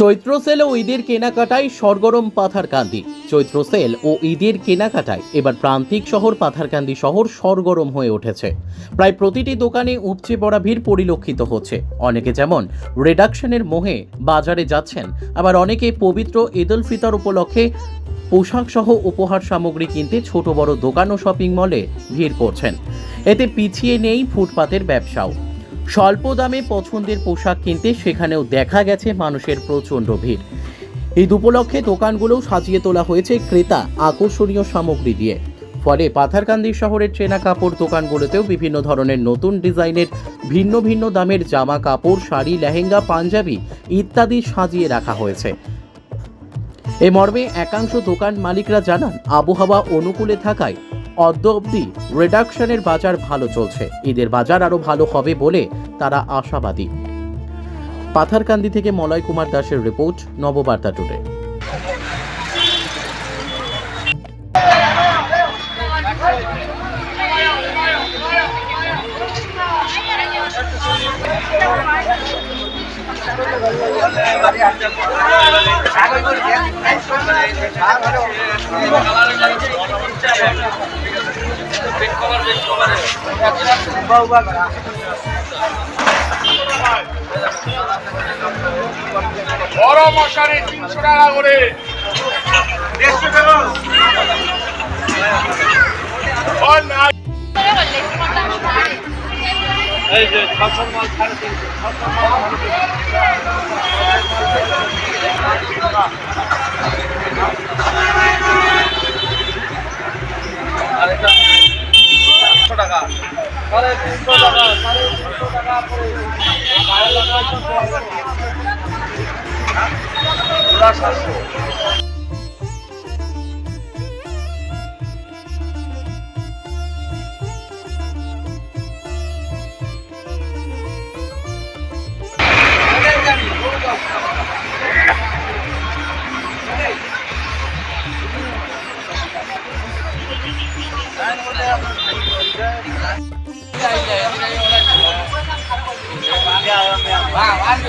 চৈত্র sell ও ঈদের কেনাকাটায় সরগরম পাথারকান্দি। চৈত্র sell ও ঈদের কেনাকাটায় এবার প্রান্তিক শহর পাথারকান্দি শহর সরগরম হয়ে উঠেছে। প্রায় প্রতিটি দোকানে উপচে পড়া ভিড় পরিলক্ষিত হচ্ছে। অনেকে যেমন রিডাকশনের মোহে বাজারে যাচ্ছেন, আবার অনেকে পবিত্র ঈদ উল ফিতর উপলক্ষে পোশাক সহ উপহার সামগ্রী কিনতে ছোট বড় দোকান ও শপিং মলে ভিড় করছেন। এতে পিছিয়ে নেই ফুটপাতের ব্যবসাও। স্বল্প দামে পছন্দের পোশাক কিনতে সেখানেও দেখা গেছে মানুষের প্রচণ্ড ভিড়। ঈদ উপলক্ষে দোকানগুলোও সাজিয়ে তোলা হয়েছে ক্রেতা আকর্ষণীয় সামগ্রী দিয়ে। ফলে পাথারকান্দি শহরের চেনা কাপড় দোকানগুলোতেও বিভিন্ন ধরনের নতুন ডিজাইনের ভিন্ন ভিন্ন দামের জামা কাপড়, শাড়ি, লেহেঙ্গা, পাঞ্জাবি ইত্যাদি সাজিয়ে রাখা হয়েছে। এ মর্মে একাংশ দোকান মালিকরা জানান, আবহাওয়া অনুকূলে থাকায় অদ্য অবধি রিডাকশনের বাজার ভালো চলছে। ঈদের বাজার আরও ভালো হবে বলে তারা আশাবাদী। পাথারকান্দি থেকে মলয় কুমার দাসের রিপোর্ট, নববার্তা টুডে। বড় মশারি তিনশো টাকা করে এই যে ছশো টাকা। সাড়ে তিনশো টাকা সাড়ে তিনশো পুরা সাতশো। வாங்க